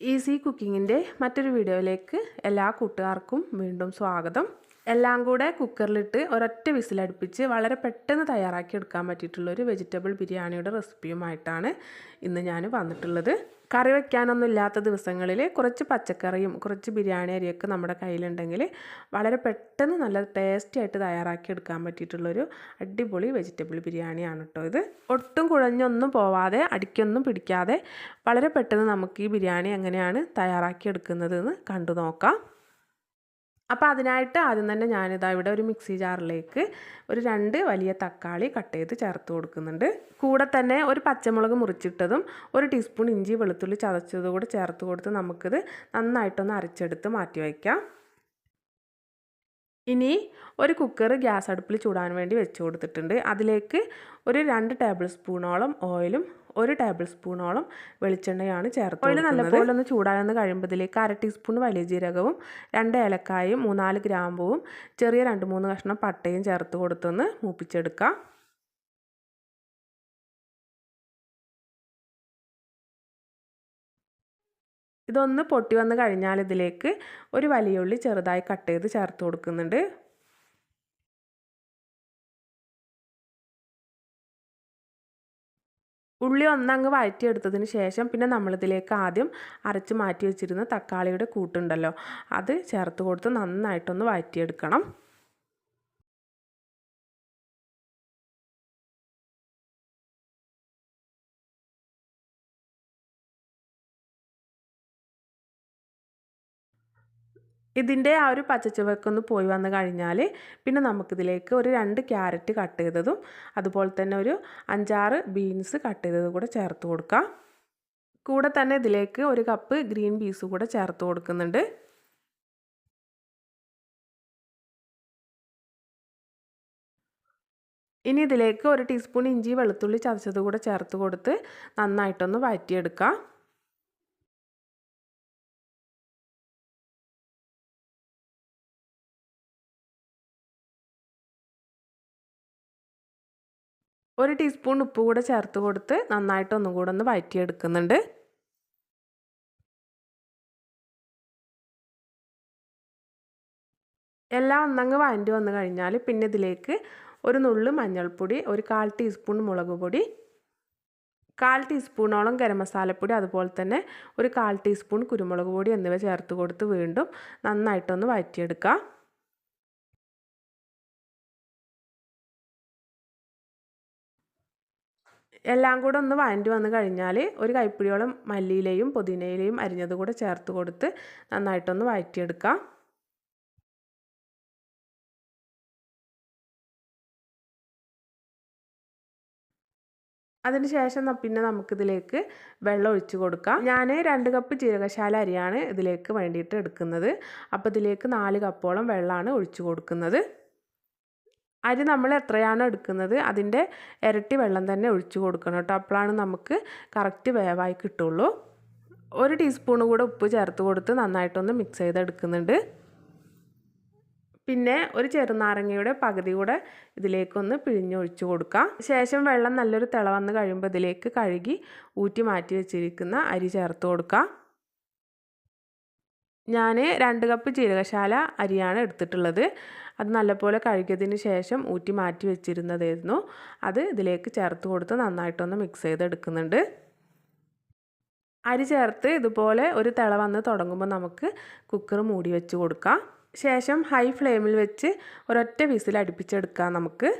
Easy കുക്കിങ്ങിന്റെ മറ്റൊരു വീഡിയോയിലേക്ക് എല്ലാ കൂട്ടുകാർക്കും വീണ്ടും സ്വാഗതം. എല്ലാം കൂടെ കുക്കറിലിട്ട് ഒരൊറ്റ വിസിലടുപ്പിച്ച് വളരെ പെട്ടെന്ന് തയ്യാറാക്കി എടുക്കാൻ പറ്റിയിട്ടുള്ളൊരു വെജിറ്റബിൾ ബിരിയാണിയുടെ റെസിപ്പിയുമായിട്ടാണ് ഇന്ന് ഞാൻ വന്നിട്ടുള്ളത്. കറി വയ്ക്കാനൊന്നും ഇല്ലാത്ത ദിവസങ്ങളിൽ കുറച്ച് പച്ചക്കറിയും കുറച്ച് ബിരിയാണി അരിയൊക്കെ നമ്മുടെ കയ്യിലുണ്ടെങ്കിൽ വളരെ പെട്ടെന്ന് നല്ല ടേസ്റ്റി ആയിട്ട് തയ്യാറാക്കി എടുക്കാൻ പറ്റിയിട്ടുള്ളൊരു അടിപൊളി വെജിറ്റബിൾ ബിരിയാണിയാണ് കേട്ടോ ഇത്. ഒട്ടും കുഴഞ്ഞൊന്നും പോവാതെ അടിക്കൊന്നും പിടിക്കാതെ വളരെ പെട്ടെന്ന് നമുക്ക് ഈ ബിരിയാണി എങ്ങനെയാണ് തയ്യാറാക്കി എടുക്കുന്നതെന്ന് കണ്ടു നോക്കാം. അപ്പോൾ അതിനായിട്ട് ആദ്യം തന്നെ ഞാനിതാ ഇവിടെ ഒരു മിക്സി ജാറിലേക്ക് ഒരു രണ്ട് വലിയ തക്കാളി കട്ട് ചെയ്ത് ചേർത്ത് കൊടുക്കുന്നുണ്ട്. കൂടെ തന്നെ ഒരു പച്ചമുളക് മുറിച്ചിട്ടതും ഒരു ടീസ്പൂൺ ഇഞ്ചി വെളുത്തുള്ളി ചതച്ചതും കൂടെ ചേർത്ത് കൊടുത്ത് നമുക്കിത് നന്നായിട്ടൊന്ന് അരച്ചെടുത്ത് മാറ്റി വയ്ക്കാം. ഇനി ഒരു കുക്കർ ഗ്യാസ് അടുപ്പിൽ ചൂടാൻ വേണ്ടി വെച്ച് കൊടുത്തിട്ടുണ്ട്. അതിലേക്ക് ഒരു രണ്ട് ടേബിൾ സ്പൂണോളം ഓയിലും ഒരു ടേബിൾ സ്പൂണോളം വെളിച്ചെണ്ണയാണ് ചേർത്ത് ഓയിൽ നല്ലപോലെ ഒന്ന് ചൂടാകുന്ന കഴിയുമ്പോഴത്തേക്ക് അര ടീസ്പൂൺ വലിയ ജീരകവും രണ്ട് ഏലക്കായും മൂന്നാൽ ഗ്രാമ്പുവും ചെറിയ രണ്ട് മൂന്ന് കഷ്ണം പട്ടയും ചേർത്ത് കൊടുത്തൊന്ന് മൂപ്പിച്ചെടുക്കാം. ഇതൊന്ന് പൊട്ടി വന്ന് കഴിഞ്ഞാൽ ഇതിലേക്ക് ഒരു വലിയ ഉള്ളി ചെറുതായി കട്ട് ചെയ്ത് ചേർത്ത് കൊടുക്കുന്നുണ്ട്. ഉള്ളി ഒന്നങ്ങ് വഴറ്റിയെടുത്തതിന് ശേഷം പിന്നെ നമ്മളിതിലേക്ക് ആദ്യം അരച്ച് മാറ്റി വെച്ചിരുന്ന തക്കാളിയുടെ കൂട്ടുണ്ടല്ലോ അത് ചേർത്ത് കൊടുത്ത് നന്നായിട്ടൊന്ന് വഴറ്റിയെടുക്കണം. ഇതിന്റെ ആ ഒരു പച്ചച്ചുവക്കൊന്ന് പോയി വന്നു കഴിഞ്ഞാൽ പിന്നെ നമുക്കിതിലേക്ക് ഒരു രണ്ട് ക്യാരറ്റ് കട്ട് ചെയ്തതും അതുപോലെ തന്നെ ഒരു അഞ്ചാറ് ബീൻസ് കട്ട് ചെയ്തതും കൂടെ ചേർത്ത് കൊടുക്കാം. കൂടെ തന്നെ ഇതിലേക്ക് ഒരു കപ്പ് ഗ്രീൻ പീസ് കൂടെ ചേർത്ത് കൊടുക്കുന്നുണ്ട്. ഇനി ഇതിലേക്ക് ഒരു ടീസ്പൂൺ ഇഞ്ചി വെളുത്തുള്ളി ചതച്ചത് കൂടെ ചേർത്ത് കൊടുത്ത് നന്നായിട്ടൊന്ന് വഴറ്റിയെടുക്കാം. ഒരു ടീസ്പൂൺ ഉപ്പ് കൂടെ ചേർത്ത് കൊടുത്ത് നന്നായിട്ട് ഒന്നും കൂടെ ഒന്ന് വഴറ്റിയെടുക്കുന്നുണ്ട് എല്ലാം ഒന്നങ്ങ് വഴറ്റി വന്നു കഴിഞ്ഞാൽ പിന്നെ ഇതിലേക്ക് ഒരു നുള്ളു മഞ്ഞൾപ്പൊടി ഒരു കാൽ ടീസ്പൂൺ മുളക് പൊടി കാൽ ടീസ്പൂണോളം ഗരം മസാലപ്പൊടി അതുപോലെ തന്നെ ഒരു കാൽ ടീസ്പൂൺ കുരുമുളക് പൊടി എന്നിവ ചേർത്ത് കൊടുത്ത് വീണ്ടും നന്നായിട്ടൊന്ന് വഴറ്റിയെടുക്കാം എല്ലാം കൂടെ ഒന്ന് വഴണ്ടി വന്നു കഴിഞ്ഞാൽ ഒരു കൈപ്പിടിയോളം മല്ലിയിലെയും പുതിനയിലെയും അരിഞ്ഞത് കൂടെ ചേർത്ത് കൊടുത്ത് നന്നായിട്ടൊന്ന് വഴറ്റിയെടുക്കാം. അതിനുശേഷം പിന്നെ നമുക്കിതിലേക്ക് വെള്ളം ഒഴിച്ച് കൊടുക്കാം. ഞാൻ രണ്ട് കപ്പ് ജീരകശാല അരിയാണ് ഇതിലേക്ക് വേണ്ടിയിട്ട് എടുക്കുന്നത്. അപ്പോൾ ഇതിലേക്ക് നാല് കപ്പോളം വെള്ളമാണ് ഒഴിച്ച് കൊടുക്കുന്നത്. അരി നമ്മൾ എത്രയാണ് എടുക്കുന്നത് അതിന്റെ ഇരട്ടി വെള്ളം തന്നെ ഒഴിച്ചു കൊടുക്കണം കേട്ടോ. അപ്പോഴാണ് നമുക്ക് കറക്റ്റ് വേവായി കിട്ടുള്ളൂ. ഒരു ടീസ്പൂൺ കൂടെ ഉപ്പ് ചേർത്ത് കൊടുത്ത് നന്നായിട്ടൊന്ന് മിക്സ് ചെയ്തെടുക്കുന്നുണ്ട്. പിന്നെ ഒരു ചെറുനാരങ്ങയുടെ പകുതി കൂടെ ഇതിലേക്കൊന്ന് പിഴിഞ്ഞൊഴിച്ച് കൊടുക്കാം. ശേഷം വെള്ളം നല്ലൊരു തിള വന്ന് കഴിയുമ്പോൾ ഇതിലേക്ക് കഴുകി ഊറ്റി മാറ്റി വെച്ചിരിക്കുന്ന അരി ചേർത്ത് കൊടുക്കാം. ഞാൻ രണ്ട് കപ്പ് ജീരകശാല അരിയാണ് എടുത്തിട്ടുള്ളത്. അത് നല്ലപോലെ കഴുകിയതിന് ശേഷം ഊറ്റി മാറ്റി വെച്ചിരുന്നതായിരുന്നു. അത് ഇതിലേക്ക് ചേർത്ത് കൊടുത്ത് നന്നായിട്ടൊന്ന് മിക്സ് ചെയ്തെടുക്കുന്നുണ്ട്. അരി ചേർത്ത് ഇതുപോലെ ഒരു തിള വന്ന് തുടങ്ങുമ്പോൾ നമുക്ക് കുക്കർ മൂടി വെച്ച് കൊടുക്കാം. ശേഷം ഹൈ ഫ്ലെയിമിൽ വെച്ച് ഒരൊറ്റ വിസിൽ അടുപ്പിച്ചെടുക്കാം നമുക്ക്.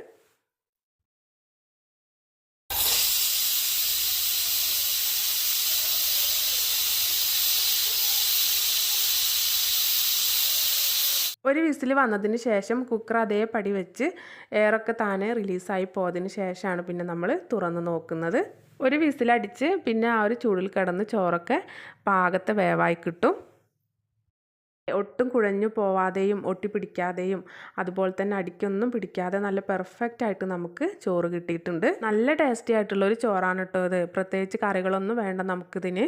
ഒരു വിസിൽ വന്നതിന് ശേഷം കുക്കർ അതേപടി വെച്ച് എയറൊക്കെ താനെ റിലീസായി പോയതിന് ശേഷമാണ് പിന്നെ നമ്മൾ തുറന്ന് നോക്കുന്നത്. ഒരു വിസിലടിച്ച് പിന്നെ ആ ഒരു ചൂടിൽ കിടന്ന് ചോറൊക്കെ പാകത്തെ വേവായി കിട്ടും. ഒട്ടും കുഴഞ്ഞു പോവാതെയും ഒട്ടിപ്പിടിക്കാതെയും അതുപോലെ തന്നെ അടിക്കൊന്നും പിടിക്കാതെ നല്ല പെർഫെക്റ്റ് ആയിട്ട് നമുക്ക് ചോറ് കിട്ടിയിട്ടുണ്ട്. നല്ല ടേസ്റ്റി ആയിട്ടുള്ള ഒരു ചോറാണ് കേട്ടോ ഇത്. പ്രത്യേകിച്ച് കറികളൊന്നും വേണ്ട നമുക്കിതിന്.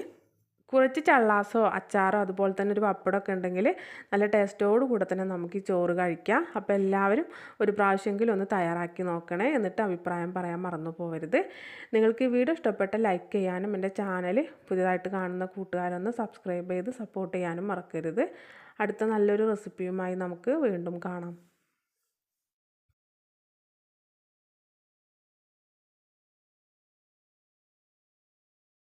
കുറച്ച് ചള്ളാസോ അച്ചാറോ അതുപോലെ തന്നെ ഒരു പപ്പടമൊക്കെ ഉണ്ടെങ്കിൽ നല്ല ടേസ്റ്റോട് കൂടെ തന്നെ നമുക്ക് ഈ ചോറ് കഴിക്കാം. അപ്പോൾ എല്ലാവരും ഒരു പ്രാവശ്യമെങ്കിലും ഒന്ന് തയ്യാറാക്കി നോക്കണേ എന്നിട്ട് അഭിപ്രായം പറയാൻ മറന്നു പോകരുത് നിങ്ങൾക്ക് ഈ വീഡിയോ ഇഷ്ടപ്പെട്ട ലൈക്ക് ചെയ്യാനും എന്റെ ചാനൽ പുതിയതായിട്ട് കാണുന്ന കൂട്ടുകാരൊന്ന് സബ്സ്ക്രൈബ് ചെയ്ത് സപ്പോർട്ട് ചെയ്യാനും മറക്കരുത്. അടുത്ത നല്ലൊരു റെസിപ്പിയുമായി നമുക്ക് വീണ്ടും കാണാം.